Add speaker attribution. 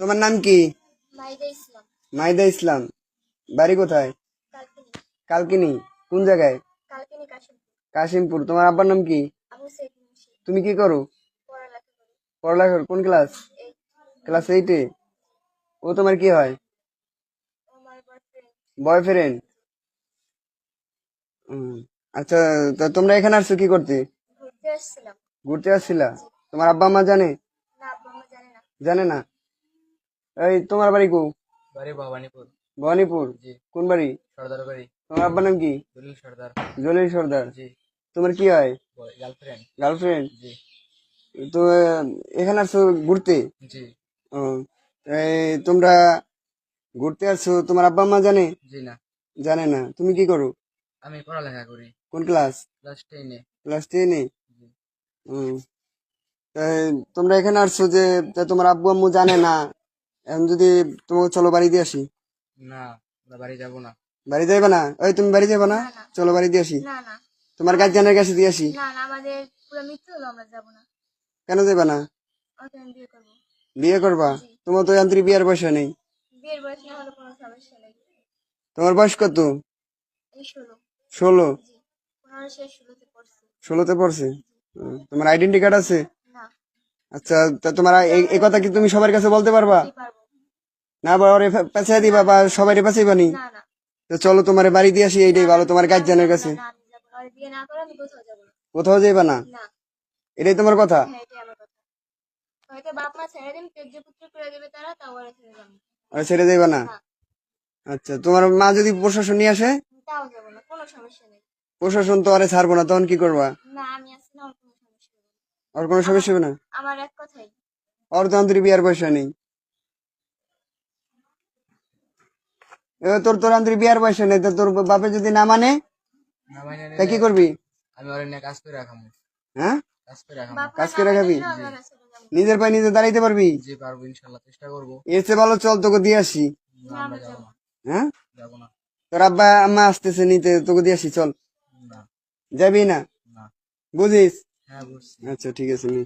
Speaker 1: তোমার নাম কি?
Speaker 2: মাইদা ইসলাম।
Speaker 1: বাড়ি কোথায়?
Speaker 2: কালকিনি।
Speaker 1: কোন জায়গায়?
Speaker 2: কাশিমপুর।
Speaker 1: তোমার আব্বার নাম কি? তুমি কি করো?
Speaker 2: পড়ালেখা
Speaker 1: কোন ক্লাস? ক্লাস এইটে ও তোমার কি হয়?
Speaker 2: বয়ফ্রেন্ড
Speaker 1: আচ্ছা তা তোমরা এখানে আসছো কি করতে?
Speaker 2: ঘুরতে আসছিলাম।
Speaker 1: আসছিলা? তোমার আব্বা মা জানে
Speaker 2: জানে না?
Speaker 1: এই তোমার বাড়ি কো?
Speaker 3: বাড়ি ভবানীপুর।
Speaker 1: ভবানীপুর? কোন বাড়ি?
Speaker 3: সর্দার বাড়ি।
Speaker 1: তোমার আব্বার নাম কি?
Speaker 3: দলিল সর্দার।
Speaker 1: জলিল সর্দার।
Speaker 3: জি।
Speaker 1: তোমার কি হয়?
Speaker 3: গার্লফ্রেন্ড
Speaker 1: গার্লফ্রেন্ড
Speaker 3: জি।
Speaker 1: তো এখানে আসছো ঘুরতে? তোমরা ঘুরতে আসছো তোমার আব্বা মা জানে?
Speaker 3: জি না।
Speaker 1: জানে না। তুমি কি করো?
Speaker 3: আমি পড়ালেখা করি।
Speaker 1: কোন ক্লাস
Speaker 3: ক্লাস টেনে
Speaker 1: ক্লাস টেনে তোমরা এখানে আসছো যে তোমার আব্বু আম্মু জানে না। এখন যদি তোমাকে চলো বাড়ি দিয়ে আসি?
Speaker 3: না আমরা বাড়ি যাব না।
Speaker 1: বাড়ি যাইবে না? ওই তুমি বাড়ি যাবে না। চলো বাড়ি দিয়ে আসি।
Speaker 2: না না।
Speaker 1: তোমার গার্জিয়ানের কাছে দিয়ে আসি।
Speaker 2: না না আমাদের পুরো মিথ্যে হলো আমরা যাব না।
Speaker 1: কেন যাবে না?
Speaker 2: বিয়ে করব।
Speaker 1: বিয়ে করবা? তোমার তো যান্ত্রিক বিয়ের বয়স নেই
Speaker 2: বিয়ের বয়স না হলে কোনো সমস্যা নেই।
Speaker 1: তোমার বয়স কত?
Speaker 2: ষোলো। ষোলোতে পড়ছে।
Speaker 1: তোমার আইডেন্টি কার্ড আছে? আচ্ছা তা তোমার এই কথা কি তুমি সবার কাছে বলতে পারব। না বা ওরে পেঁচাই দিবা বা সবাই পেঁচাইবা নি তো চলো তোমার বাড়ি দিয়ে আসি এইটাই ভালো তোমার গার্জিয়ানের কাছে
Speaker 2: কোথাও যাব না
Speaker 1: যাইবা না এটাই তোমার কথা
Speaker 2: হ্যাঁ ছেড়ে।
Speaker 1: যাইবা না আচ্ছা তোমার মা যদি প্রশাসন নিয়ে আসে প্রশাসন তো আরে ছাড়বো না তখন কি করবা
Speaker 2: ওর
Speaker 1: আর কোনো সমস্যা হবে না
Speaker 2: আমার এক কথাই
Speaker 1: ওর তো আন্তরিক বিয়ার পয়সা নেই তোর তোর আন্তরিক বিয়ার পয়সা নেই তোর বাপে যদি না মানে
Speaker 3: মানে
Speaker 1: তা কি করবি?
Speaker 3: আমি ওর নিয়ে কাজ করে রাখাম।
Speaker 1: হ্যাঁ?
Speaker 3: কাজ করে রাখাম।
Speaker 1: কাজ করে খাবি?
Speaker 2: দিলেও আমি ওরা ছেড়ে যাব না।
Speaker 1: নিজের পায়ে নিজে দাঁড়াইতে পারবি?
Speaker 3: জি পারব ইনশাল্লাহ চেষ্টা করব।
Speaker 1: এর চেয়ে ভালো চল তোকে দিয়ে আসি।
Speaker 3: না আমরা যাব না।
Speaker 1: হ্যাঁ?
Speaker 3: যাব না।
Speaker 1: তোর আব্বা আম্মা আসতেছে নিতে তোকে দিয়ে আসি চল।
Speaker 3: না।
Speaker 1: যাবি না?
Speaker 3: না।
Speaker 1: বুঝিস?
Speaker 3: হ্যাঁ বুঝছি।
Speaker 1: আচ্ছা ঠিক আছে নি।